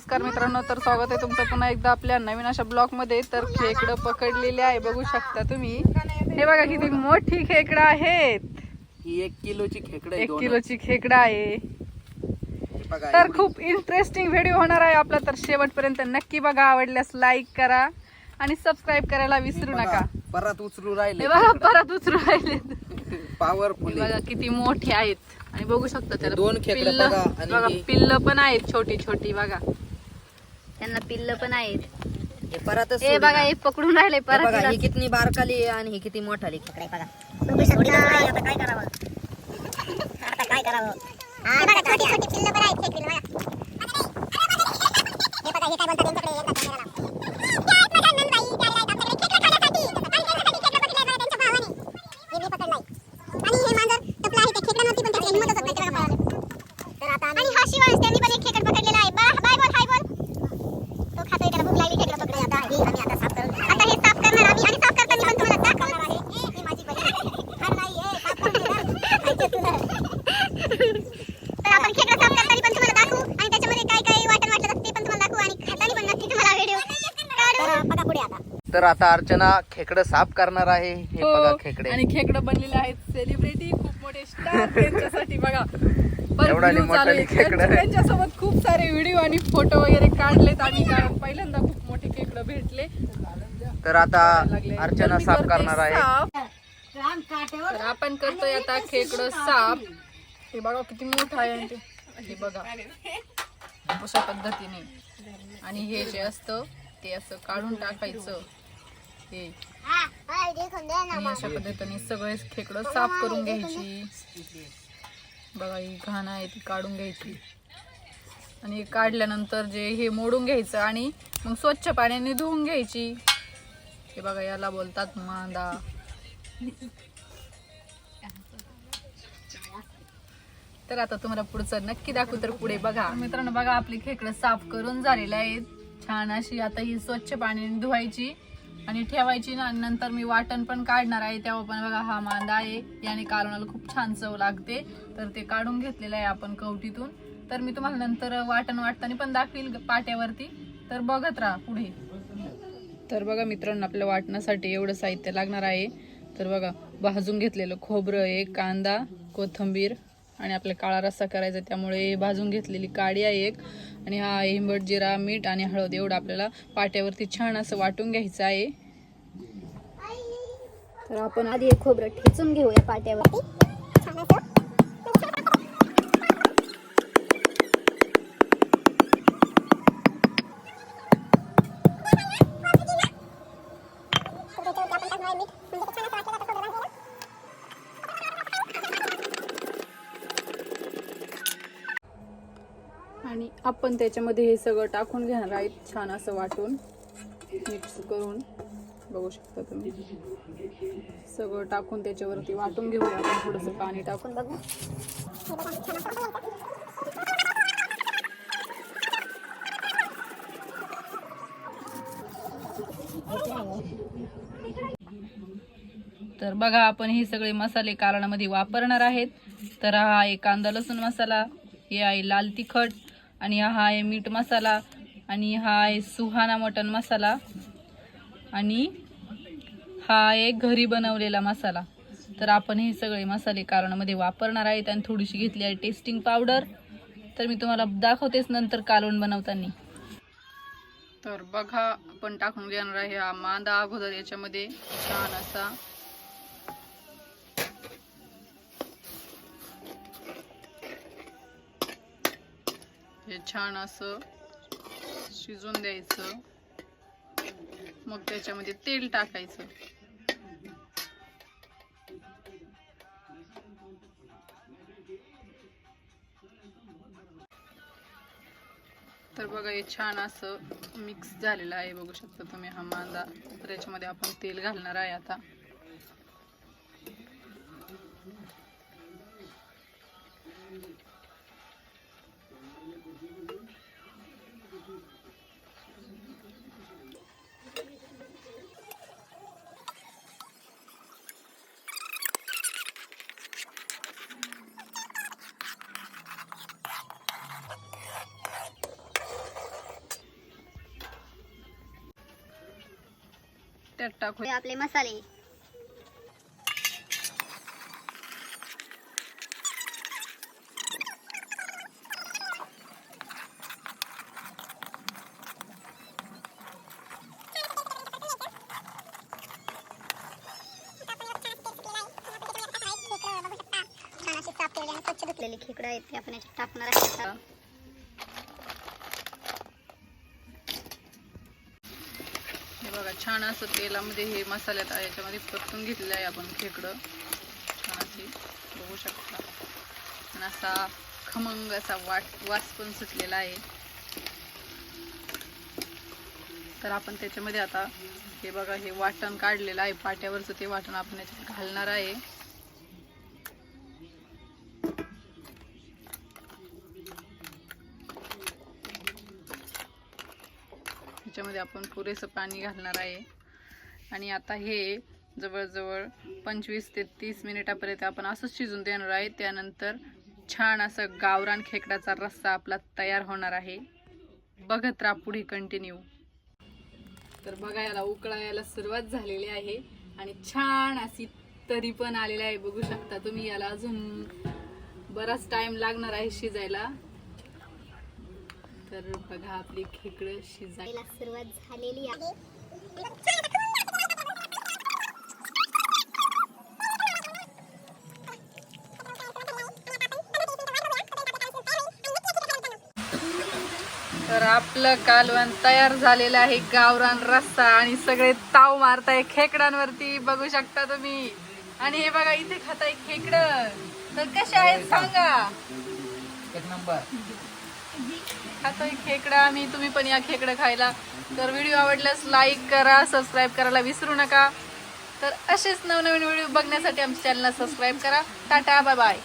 नमस्कार मित्रांनो तर स्वागत आहे तुमचं पुन्हा एकदा आपल्या नवीन अशा ब्लॉगमध्ये. तर खेकडं पकडलेले आहे बघू शकता तुम्ही. हे बघा किती मोठी खेकडं आहेत. ही एक किलोची खेकडं एक. किलोची खेकडं आहे. तर. खूप इंटरेस्टिंग व्हिडिओ होणार आहे आपला तर शेवटपर्यंत नक्की बघा आवडल्यास लाईक करा आणि सबस्क्राईब करायला विसरू नका. परत उचलू राहिले. बघा परत उचलू राहिले. पॉवरफुल बघा किती मोठे आहेत. आणि बघू शकता त्याला दोन खेकडं पिल्लं- बघा पिल्ल पण आहेत छोटी छोटी बघा. त्यांना पिल्ल पण आहेत. हे परतच हे बघा ना. हे पकडून राहिले परत बघा तिला- ही किती बारकाली आहे आणि ही किती मोठाली. खेकडे बघा बघू शकता. आता काय करावं? आता काय करावं हा, बघा, छोटी छोटी पिल्लं पण आहेत खेकडीला, बघा. हे बघा, हे काय बोलतात त्यांच्याकडे एकदा कॅमेराला. आणि हा शिवांश त्यांनी पण एक खेकड पकडलेला आहे बा बाय बोल हाय बोल तो खातोय त्याला भूक लागली खेकडं पकडलं आता हे आम्ही आता साफ करून आता हे साफ करणार आम्ही आणि साफ करताना पण तुम्हाला दाखवणार आहे ही माझी बहीण हा नाही हे साफ करणार खायचे तुला तर आपण खेकडं साफ करताना पण तुम्हाला दाखवू आणि त्याच्यामध्ये काय काय वाटण वाटलं तर ते पण तुम्हाला दाखवू आणि खाताना पण नक्की तुम्हाला व्हिडिओ काढू बघा पुढे आता तर आता अर्चना खेकडं साफ करणार आहे. हे हो, बघा खेकडे. आणि खेकडं बनलेले आहेत सेलिब्रिटी खूप मोठे स्टार त्यांच्यासाठी बघा. खेकडं. त्यांच्या- त्यांच्यासोबत खूप सारे व्हिडिओ आणि फोटो वगैरे काढलेत कारण पहिल्यांदा खूप मोठे खेकडं भेटले. तर आता अर्चना साफ करणार आहे. तर आपण करतोय आता खेकडं साफ. हे बघा किती मोठं आहे आणि ते. हे बघा. अशा पद्धतीने. आणि हे जे असतं ते असं काढून टाकायचं. हे. आणि अशा पद्धतीने सगळे खेकडं साफ करून घ्यायची. बघा ही घाण आहे ती काढून घ्यायची. आणि काढल्यानंतर जे हे मोडून घ्यायचं आणि मग स्वच्छ पाण्याने धुवून घ्यायची. हे बघा याला बोलतात मांदा. तर आता तुम्हाला पुढचं नक्की दाखवू तर पुढे बघा. मित्रांनो बघा आपली खेकडं साफ करून झालेली आहेत. छान अशी आता ही स्वच्छ पाण्याने धुवायची. आणि ठेवायची ना नंतर मी वाटण पण काढणार आहे. तेव्हा पण बघा हा मांदा आहे. याने कालवणाला खूप छान चव लागते. तर ते काढून घेतलेलं आहे आपण कवटीतून. तर मी तुम्हाला नंतर वाटण वाटताना पण दाखवील पाट्यावरती. तर बघत राहा पुढे. तर बघा मित्रांनो आपल्या वाटण्यासाठी एवढं साहित्य लागणार आहे. तर बघा भाजून घेतलेलं खोबरं आहे कांदा कोथिंबीर आणि आपला काळा रस्सा करायचा त्यामुळे भाजून घेतलेली काडी आहे एक. आणि हा हिंबट जिरा मीठ आणि हळद एवढं आपल्याला पाट्यावरती छान असं वाटून घ्यायचं आहे. तर आपण आधी खोबरं ठेचून घेऊया पाट्यावरती. आणि आपण त्याच्यामध्ये हे सगळं टाकून घेणार आहेत. छान असं वाटून मिक्स करून. बघू शकता तुम्ही. सगळं टाकून त्याच्यावरती वाटून घेऊया. आपण थोडंसं पाणी टाकून बघू. तर बघा आपण हे सगळे मसाले कारणामध्ये वापरणार आहेत. तर हा आहे कांदा लसूण मसाला हे आहे लाल तिखट. आणि हा आहे मीठ मसाला आणि हा आहे सुहाना मटन मसाला. आणि हा आहे घरी बनवलेला मसाला. तर आपण हे सगळे मसाले कालवणामध्ये वापरणार आहेत आणि थोडीशी घेतली आहे टेस्टिंग पावडर तर मी तुम्हाला दाखवतेच नंतर कालवण बनवताना. तर बघा आपण टाकून घेणार आहे हा मांदा अगोदर याच्यामध्ये. छान असा हे छान असं शिजून द्यायचं. मग त्याच्यामध्ये तेल टाकायचं. तर बघा हे छान असं मिक्स झालेलं आहे. बघू शकता तुम्ही हा मांदा. तर याच्यामध्ये आपण तेल घालणार आहे आता. त्यात टाकू आपले मसाले. स्वच्छ धुतलेली खेकडं आहेत ते आपण याच्यात टाकणार आहे बघा छान असं तेलामध्ये हे मसाल्यात याच्यामध्ये परतून घेतलेलं आहे आपण खेकडं. छान अशी बघू शकता. आणि असा खमंग असा वाट वास पण सुटलेला आहे. तर आपण त्याच्यामध्ये आता हे बघा हे वाटण काढलेलं आहे. पाट्यावरचं ते वाटण आपण याच्यात घालणार आहे. ह्याच्यामध्ये आपण पुरेसं पाणी घालणार आहे. आणि आता हे जवळजवळ पंचवीस ते तीस मिनिटापर्यंत आपण असंच शिजून देणार आहे. त्यानंतर छान असं गावरान खेकडाचा रस्सा आपला तयार होणार आहे. बघत राहा पुढे कंटिन्यू तर बघा याला उकळायला सुरुवात झालेली आहे. आणि छान अशी तरी पण आलेली आहे. बघू शकता तुम्ही याला अजून बराच टाइम लागणार आहे शिजायला. तर बघा आपली खेकडं शिजायला सुरुवात झालेली आहे. तर आपलं कालवण तयार झालेलं आहे गावरान रस्सा आणि सगळे ताव मारताय खेकडांवरती बघू शकता तुम्ही. आणि हे बघा इथे खाताय खेकड. तर कसे आहेत सांगा. एक नंबर. खातोय खेकडा आम्ही तुम्ही पण या खेकडं खायला. तर व्हिडिओ आवडल्यास लाईक करा सबस्क्राईब करायला विसरू नका. तर असेच नवनवीन व्हिडिओ बघण्यासाठी आमच्या चॅनलला सबस्क्राईब करा. Tata bye bye